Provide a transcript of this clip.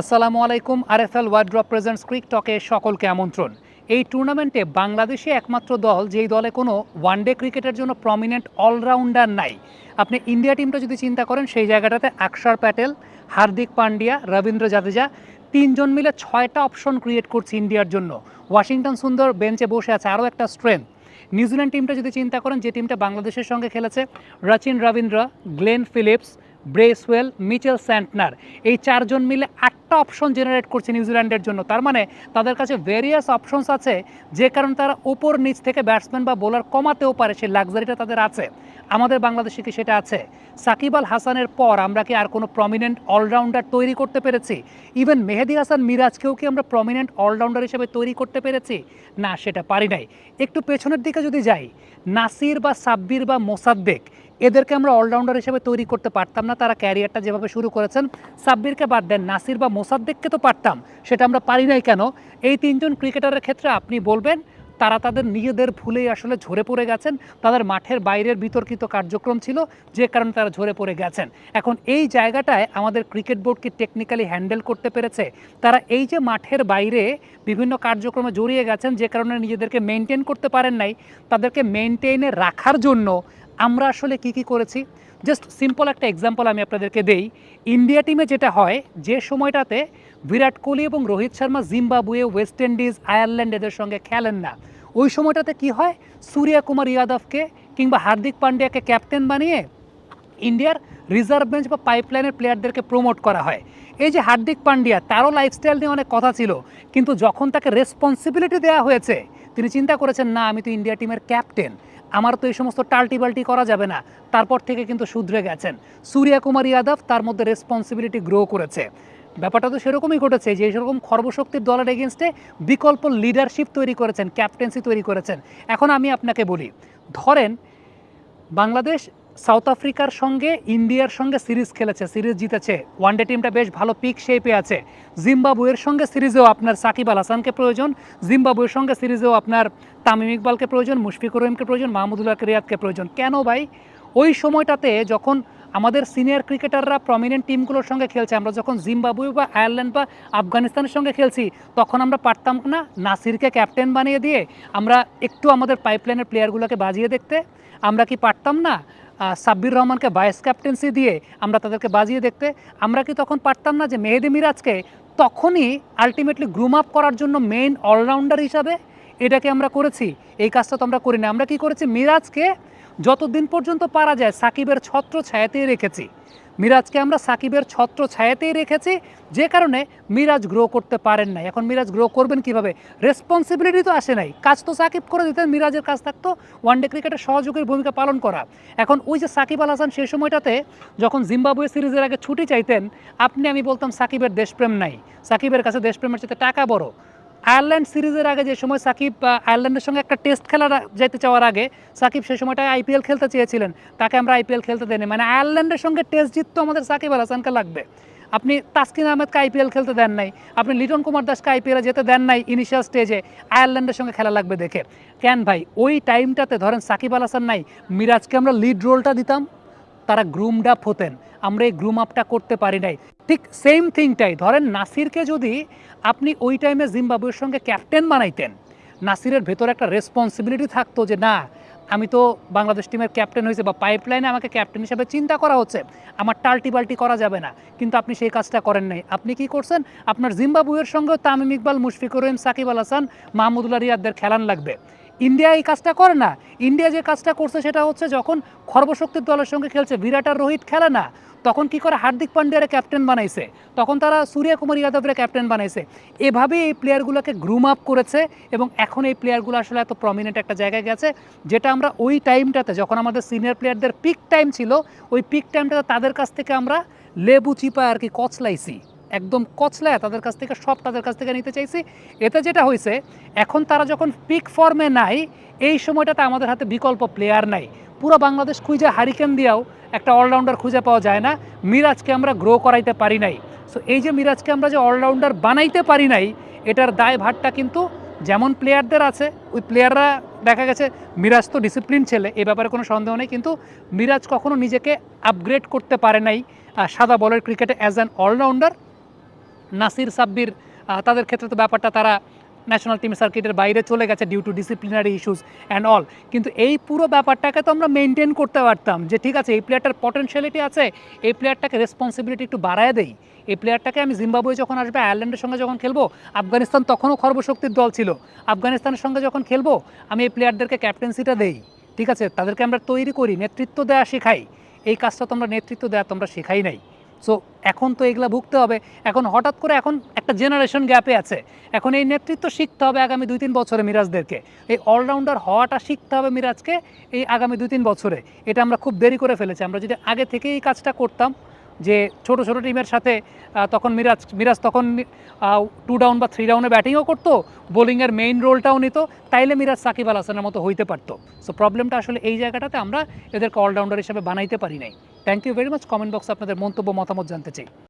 আসসালামু আলাইকুম, RFL word drop presents crick টকে সকলকে আমন্ত্রণ। এই টুর্নামেন্টে বাংলাদেশে একমাত্র দল, যেই দলে কোনো ওয়ানডে ক্রিকেটের জন্য প্রমিনেন্ট অলরাউন্ডার নাই। আপনি ইন্ডিয়া টিমটা যদি চিন্তা করেন, সেই জায়গাটাতে আকসার প্যাটেল হার্দিক পান্ডিয়া, রবীন্দ্র জাদেজা, তিনজন মিলে ছয়টা অপশন ক্রিয়েট করছে ইন্ডিয়ার জন্য। ওয়াশিংটন সুন্দর বেঞ্চে বসে আছে, আরও একটা স্ট্রেংথ নিউজিল্যান্ড টিমটা যদি চিন্তা করেন, যে টিমটা বাংলাদেশের সঙ্গে খেলেছে, Rachin Ravindra Glenn Phillips Bracewell Mitchell Santner এই চারজন মিলে আটটা অপশন জেনারেট করছে নিউজিল্যান্ডের জন্য। তার মানে তাদের কাছে ভেরিয়াস অপশনস আছে, যে কারণে তারা ওপর নিচ থেকে ব্যাটসম্যান বা বোলার কমাতেও পারে, সেই লাক্সারিটা তাদের আছে। আমাদের বাংলাদেশে কি সেটা আছে? সাকিব আল হাসানের পর আমরা কি আর কোনো প্রমিনেন্ট অলরাউন্ডার তৈরি করতে পেরেছি? ইভেন মেহেদি হাসান মিরাজকেও কি আমরা প্রমিনেন্ট অলরাউন্ডার হিসেবে তৈরি করতে পেরেছি? না, সেটা পারি নাই। একটু পেছনের দিকে যদি যাই, নাসির বা সাব্বির বা মোসাদ্দেক এদেরকে আমরা অলরাউন্ডার হিসেবে তৈরি করতে পারতাম না। তারা ক্যারিয়ারটা যেভাবে শুরু করেছেন, সাব্বিরকে বাদ দেন নাসির বা মোসাদ্দেককে তো পারতাম, সেটা আমরা পারি নাই কেন? এই তিনজন ক্রিকেটারের ক্ষেত্রে আপনি বলবেন, তারা তাদের নিজেদের ভুলেই আসলে ঝরে পড়ে গেছেন, তাদের মাঠের বাইরের বিতর্কিত কার্যক্রম ছিল, যে কারণে তারা ঝরে পড়ে গেছেন। এখন এই জায়গাটায় আমাদের ক্রিকেট বোর্ডকে টেকনিক্যালি হ্যান্ডেল করতে পেরেছে? তারা এই যে মাঠের বাইরে বিভিন্ন কার্যক্রমে জড়িয়ে গেছেন, যে কারণে নিজেদেরকে মেনটেন করতে পারেন নাই, তাদেরকে মেনটেনে রাখার জন্য আমরা আসলে কি কি করেছি? জাস্ট সিম্পল একটা এক্সাম্পল আমি আপনাদেরকে দেই। ইন্ডিয়া টিমে যেটা হয়, যে সময়টাতে বিরাট কোহলি এবং Rohit Sharma Zimbabwe West Indies Ireland এদের সঙ্গে খেলেন না। ওই সময়টাতে কি হয়? সূর্য কুমার ইয়াদবকে কিংবা হার্দিক পান্ডিয়াকে ক্যাপ্টেন বানিয়ে ইন্ডিয়ার রিজার্ভ বেঞ্চ বা পাইপলাইনের প্লেয়ারদেরকে প্রমোট করা হয়। এই যে হার্দিক পান্ডিয়া, তারও লাইফস্টাইল নিয়ে অনেক কথা ছিল, কিন্তু যখন তাকে রেসপন্সিবিলিটি দেওয়া হয়েছে, তিনি চিন্তা করেছেন, না, আমি তো ইন্ডিয়া টিমের ক্যাপ্টেন আমার তো এই সমস্ত টাল্টি বাল্টি করা যাবে না। তারপর থেকে কিন্তু শুধরে গেছেন। সূর্য কুমার ইয়াদব তার মধ্যে রেসপন্সিবিলিটি গ্রো করেছে। ব্যাপারটা তো সেরকমই ঘটেছে যে সেরকম খর্বশক্তির দলের এগেনস্টে বিকল্প লিডারশিপ তৈরি করেছেন ক্যাপ্টেন্সি তৈরি করেছেন। এখন আমি আপনাকে বলি, ধরেন বাংলাদেশ সাউথ আফ্রিকার সঙ্গে, ইন্ডিয়ার সঙ্গে সিরিজ খেলেছে, সিরিজ জিতেছে। ওয়ানডে টিমটা বেশ ভালো পিক শেপে আছে। জিম্বাবুয়ের সঙ্গে সিরিজেও আপনার সাকিব আল হাসানকে প্রয়োজন। জিম্বাবুয়ের সঙ্গে সিরিজেও আপনার তামিম ইকবালকে প্রয়োজন, মুশফিকুর রহিমকে প্রয়োজন মাহমুদুল্লাহকে রিয়াদকে প্রয়োজন। কেন ভাই? ওই সময়টাতে যখন আমাদের সিনিয়র ক্রিকেটাররা প্রমিনেন্ট টিমগুলোর সঙ্গে খেলছে, আমরা যখন জিম্বাবুয়ে বা আয়ারল্যান্ড বা আফগানিস্তানের সঙ্গে খেলছি, তখন আমরা পারতাম না নাসিরকে ক্যাপ্টেন বানিয়ে দিয়ে আমরা একটু আমাদের পাইপলাইনের প্লেয়ারগুলোকে বাজিয়ে দেখতে। আমরা কি পারতাম না সাব্বির রহমানকে ভাইস ক্যাপ্টেন্সি দিয়ে আমরা তাদেরকে বাজিয়ে দেখতে। আমরা কি তখন পারতাম না যে মেহেদি মিরাজকে তখনই আলটিমেটলি গ্রুম আপ করার জন্য মেইন অলরাউন্ডার হিসাবে এটাকে আমরা করেছি, এই কাজটা তো আমরা করি না আমরা কি করেছি? মিরাজকে যতদিন পর্যন্ত পারা যায়, সাকিবের ছত্র ছায়াতেই রেখেছি। মিরাজকে আমরা সাকিবের ছত্র ছায়াতেই রেখেছি, যে কারণে মিরাজ গ্রো করতে পারেন নাই। এখন মিরাজ গ্রো করবেন কীভাবে? রেসপন্সিবিলিটি তো আসে নাই। কাজ তো সাকিব করে দিতেন, মিরাজের কাজ থাকতো ওয়ানডে ক্রিকেটের সহযোগীর ভূমিকা পালন করা। এখন ওই যে সাকিব আল হাসান সেই সময়টাতে যখন জিম্বাবুয়ে সিরিজের আগে ছুটি চাইতেন, আপনি আমি বলতাম, সাকিবের দেশপ্রেম নাই। সাকিবের কাছে দেশপ্রেমের চাইতে টাকা বড়। আয়ারল্যান্ড সিরিজের আগে যে সময় সাকিব আয়ারল্যান্ডের সঙ্গে একটা টেস্ট খেলার যেতে চাওয়ার আগে সাকিব সেই সময়টায় আইপিএল খেলতে চেয়েছিলেন। তাকে আমরা আইপিএল খেলতে দেয়নি মানে আয়ারল্যান্ডের সঙ্গে টেস্ট জিততো আমাদের সাকিব আল হাসানকে লাগবে। আপনি তাসকিন আহমেদকে আইপিএল খেলতে দেন নাই। আপনি লিটন কুমার দাসকে আইপিএলে যেতে দেন নাই ইনিশিয়াল স্টেজে। আয়ারল্যান্ডের সঙ্গে খেলা লাগবে দেখে। কেন ভাই, ওই টাইমটাতে ধরেন সাকিব আল হাসান নাই, মিরাজকে আমরা লিড রোলটা দিতাম। তারা গ্রুমড আপ হতেন। আমরা এই গ্রুম আপটা করতে পারি নাই। ঠিক সেম থিংটাই ধরেন নাসিরকে যদি আপনি ওই টাইমে জিম্বাবুয়ের সঙ্গে ক্যাপ্টেন বানাইতেন, নাসিরের ভেতরে একটা রেসপন্সিবিলিটি থাকতো যে, না, আমি তো বাংলাদেশ টিমের ক্যাপ্টেন হয়েছে বা পাইপলাইনে আমাকে ক্যাপ্টেন হিসেবে চিন্তা করা হচ্ছে। আমার টাল্টি বাল্টি করা যাবে না। কিন্তু আপনি সেই কাজটা করেন নাই। আপনি কি করছেন? আপনার জিম্বাবুয়ের সঙ্গেও তামিম ইকবাল, মুশফিকুর রহিম, সাকিব আল হাসান, মাহমুদুল্লাহ রিয়াদদের খেলান লাগবে। ইন্ডিয়া এই কাজটা করে না। ইন্ডিয়া যে কাজটা করছে সেটা হচ্ছে যখন খর্বশক্তির দলের সঙ্গে খেলছে, বিরাট আর রোহিত খেলে না, তখন কি করে হার্দিক পান্ডিয়ারে ক্যাপ্টেন বানাইছে? তখন তারা সূর্য কুমার যাদবের ক্যাপ্টেন বানাইছে। এভাবে এই প্লেয়ারগুলোকে গ্রুম আপ করেছে এবং এখন এই প্লেয়ারগুলো আসলে এত প্রমিনেন্ট একটা জায়গায় গেছে, যেটা আমরা ওই টাইমটাতে যখন আমাদের সিনিয়র প্লেয়ারদের পিক টাইম ছিল, ওই পিক টাইমটাতে তাদের কাছ থেকে আমরা লেবু চিপা আর কি কচলাইছি। একদম কচলায় তাদের কাছ থেকে, সব তাদের কাছ থেকে নিতে চাইছি। এতে যেটা হয়েছে, এখন তারা যখন পিক ফর্মে নাই, এই সময়টাতে আমাদের হাতে বিকল্প প্লেয়ার নাই। পুরো বাংলাদেশ খুঁজে হারিকেন দিয়েও একটা অলরাউন্ডার খুঁজে পাওয়া যায় না। মিরাজকে আমরা গ্রো করাইতে পারি নাই। সো এই যে মিরাজকে আমরা যে অলরাউন্ডার বানাইতে পারি নাই, এটার দায় ভারটা কিন্তু যেমন প্লেয়ারদের আছে, ওই প্লেয়াররা দেখা গেছে, মিরাজ তো ডিসিপ্লিন ছেলে, এ ব্যাপারে কোনো সন্দেহ নেই। কিন্তু মিরাজ কখনো নিজেকে আপগ্রেড করতে পারে নাই সাদা বলের ক্রিকেটে as an allrounder Nasir Sabbir তাদের ক্ষেত্রে তো ব্যাপারটা তারা ন্যাশনাল টিম সার্কিটের বাইরে চলে গেছে due to disciplinary issues and all কিন্তু এই পুরো ব্যাপারটাকে তো আমরা মেনটেন করতে পারতাম যে ঠিক আছে, এই প্লেয়ারটার পটেনশিয়ালিটি আছে, এই প্লেয়ারটাকে রেসপন্সিবিলিটি একটু বাড়ায় দেই। এই প্লেয়ারটাকে আমি জিম্বাবুয়ে যখন আসবে আয়ারল্যান্ডের সঙ্গে যখন খেলব আফগানিস্তান তখনও খর্বশক্তির দল ছিল। আফগানিস্তানের সঙ্গে যখন খেলব, আমি এই প্লেয়ারদেরকে ক্যাপ্টেন্সিটা দেই। ঠিক আছে? তাদেরকে আমরা তৈরি করি, নেতৃত্ব দেওয়া শেখাই। এই কাজটা তো আমরা নেতৃত্ব দেওয়া তোমরা শেখাই নাই। সো এখন তো এগুলা ভুগতে হবে। এখন হঠাৎ করে এখন একটা জেনারেশন গ্যাপে আছে। এখন এই নেতৃত্ব শিখতে হবে আগামী দুই, তিন বছরে মিরাজদেরকে। এই অলরাউন্ডার হওয়াটা শিখতে হবে মিরাজকে এই আগামী দুই, তিন বছরে। এটা আমরা খুব দেরি করে ফেলেছি। আমরা যদি আগে থেকে এই কাজটা করতাম যে ছোট ছোট টিমের সাথে তখন মিরাজ মিরাজ তখন টু ডাউন বা থ্রি ডাউনে ব্যাটিংও করতো বোলিংয়ের মেইন রোলটাও নিত, তাইলে মিরাজ সাকিব আল হাসানের মতো হইতে পারতো। সো প্রবলেমটা আসলে এই জায়গাটাতে আমরা এদেরকে অলরাউন্ডার হিসেবে বানাইতে পারি নাই। Thank you very much comment বক্সে আপনাদের মন্তব্য মতামত জানতে চাই।